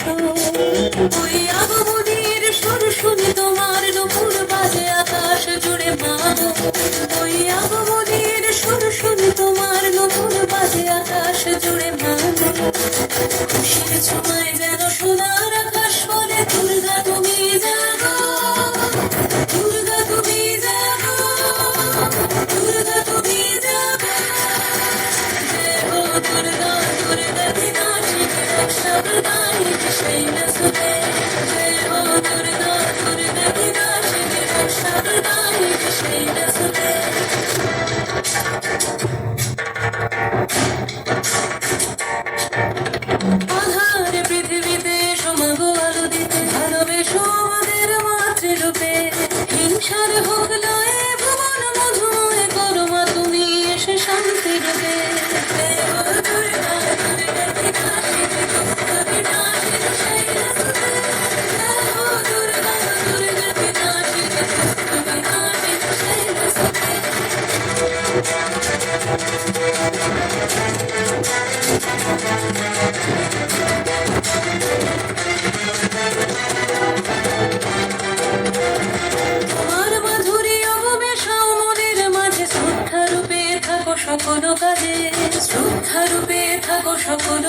ওই আগমনের সুর শুনে তোমার দুপুর বাজে আকাশ জুড়ে মাগো ওই আগমনের সুর শুনে তোমার দুপুর বাজে আকাশ জুড়ে মাগো খুশির ছোঁয়া রূপে। হিংসার হোক লয়ে ভুবন মধুময় করো মা তুমি এসে শান্তি রূপে। কোনো কাজে শ্রদ্ধারূপে থাকো সকল